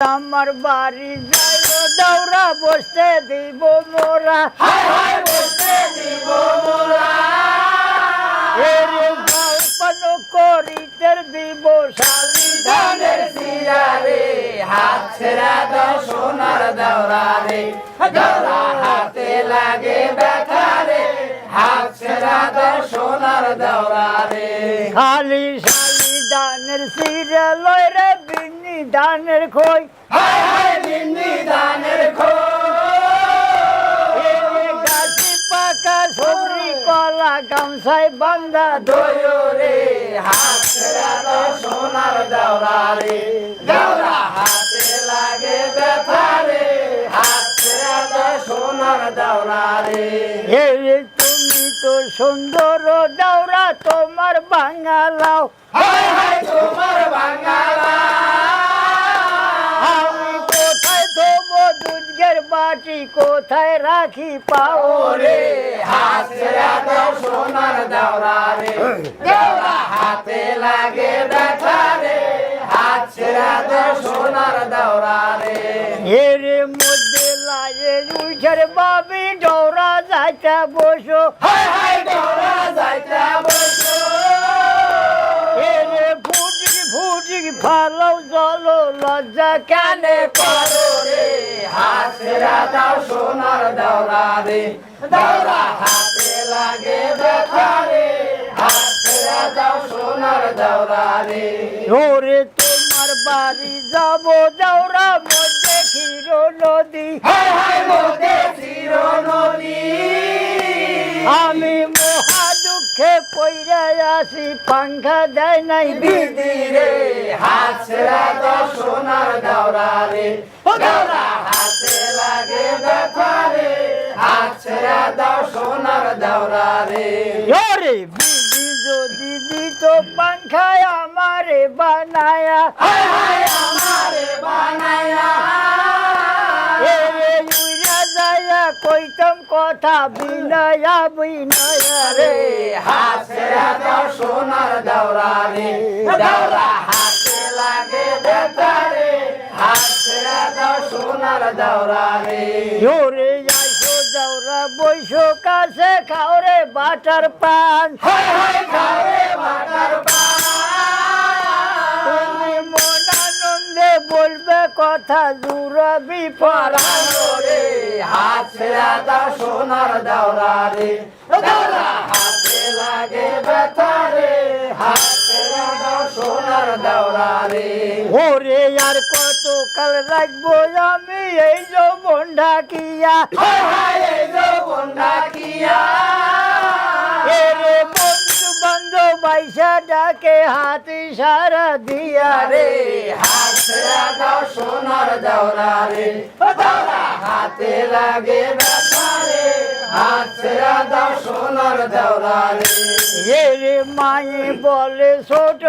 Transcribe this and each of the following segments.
আমার বাড়ি যাই দৌড়া বসতে দিব মোরা। এরে করিতে দিব শালি ধানের সিরারে। হাত ছেড়া দাও সোনার দাওরা রে দাওরা হাতে লাগে ব্যথা রে হাত ছেড়া দাও সোনার দাওরা রে খালি শালি ধানের সিরে লয় রে ধানের খই। হায় হায় দানের গাছি পাকা সবরি কলা গামছায় বান্ধা দয়ো রে হাত সোনার দাওরা রে। দাওরা হাতে লাগে ব্যথা রে হাত সোনার দাওরা রে। তুমি তো সুন্দর দৌড়া তোমার বাঙালাও। হায় হায় তোমার বাটি কোথায় রাখি পাও হাত ছেড়া দাও সোনার দাওরা রে। দাওরা হাতে লাগে ব্যথা রে। হাত দাও সোনার দাওরা রে। এর মধ্যে লাগে উঠার বাবি ডৌরা যাইতে বসো। হায় হায় দাওরা যাইতা বসো। ফালাও জলো লজ্জা কানে করো রে? ছেড়া দাও সোনার দাওরা রে। দাওরা হাতে লাগে ব্যথা রে। হাত দাও সোনার দাওরা রে। ওরে তোমার বাড়ি যাব দৌড়া মধ্যে ক্ষীর নদী। হায় হায় মোদে চির নদী। আমি মহা দুঃখে পইরা আসি পাঙ্খা দেয় নাই দিদিরে হাত ছেড়া দাও সোনার দাওরা রে। দাওরা হাতে লাগে ব্যথা রে। ছেড়া দাও সোনার দাওরা রে। ওরে বিধি যদি দিত পাঙ্খায় আমারে বানায়া। হায় হায়, আমারে বানায়া। কইতাম কথা বিনয়া বিনয়া রে। রে ছেড়া দাও সোনার দাওরা রে। দাওরা হাতে লাগে ব্যথা রে। ছেড়া দাও সোনার দাওরা রে। জোরে আইসো দৌড়া বৈশো কাছে খাওরে বাটার পান। হায় হায় খাবে বাটার তুমি মন আনন্দে বলবে কথা জুড়াবি পড়া রে। হাত ছেড়া দাও সোনার দাওরা রে। দাওরা! হাতে লাগে ব্যথা রে। হাত দাও সোনার দাওরা রে। ওরে আর কত কাল রাখব আমি? এই যৌবন ঢাকিয়া এই যৌবন এরে বন্ধু বান্ধব বাইসা ডাকে হাতি সারা দিয়া রে। রে হাত দাও সোনার দাওরা রে। হাতে লাগে ব্যথা রে। হাত দাও সোনার দাওরা রে। বলে ছোট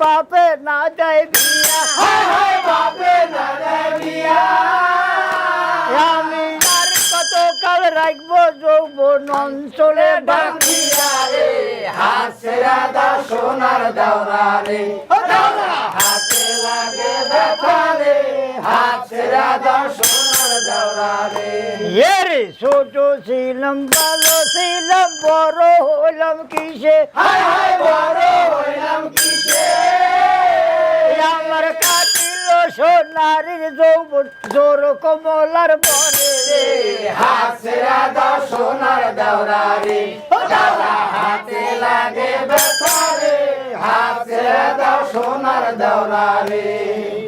বাপে না দেয় বিয়া। হায় হায় বাপে না দেয় বিয়া। আমি আর কত কাল রাখব যৌবন অঞ্চলে ডাকি ডাকিয়া রে। হাত ছেড়া দাও সোনার দাওরা রে। লাগে ব্যথা রে হাত ছেড়া দাও সোনার দাওরা রে এরে ছোট ছিলাম ভালো ছিলাম বড় হলাম কিসে? হায় হায় বড় হইলাম কিসে? আমার কাটিল সোনারির যৌবন জোর কমলার রে। হাত ছেড়া দাও সোনার দাওরা রে দাওরা হাতে লাগে ব্যথা রে হাত ছেড়া দাও সোনার দাওরা রে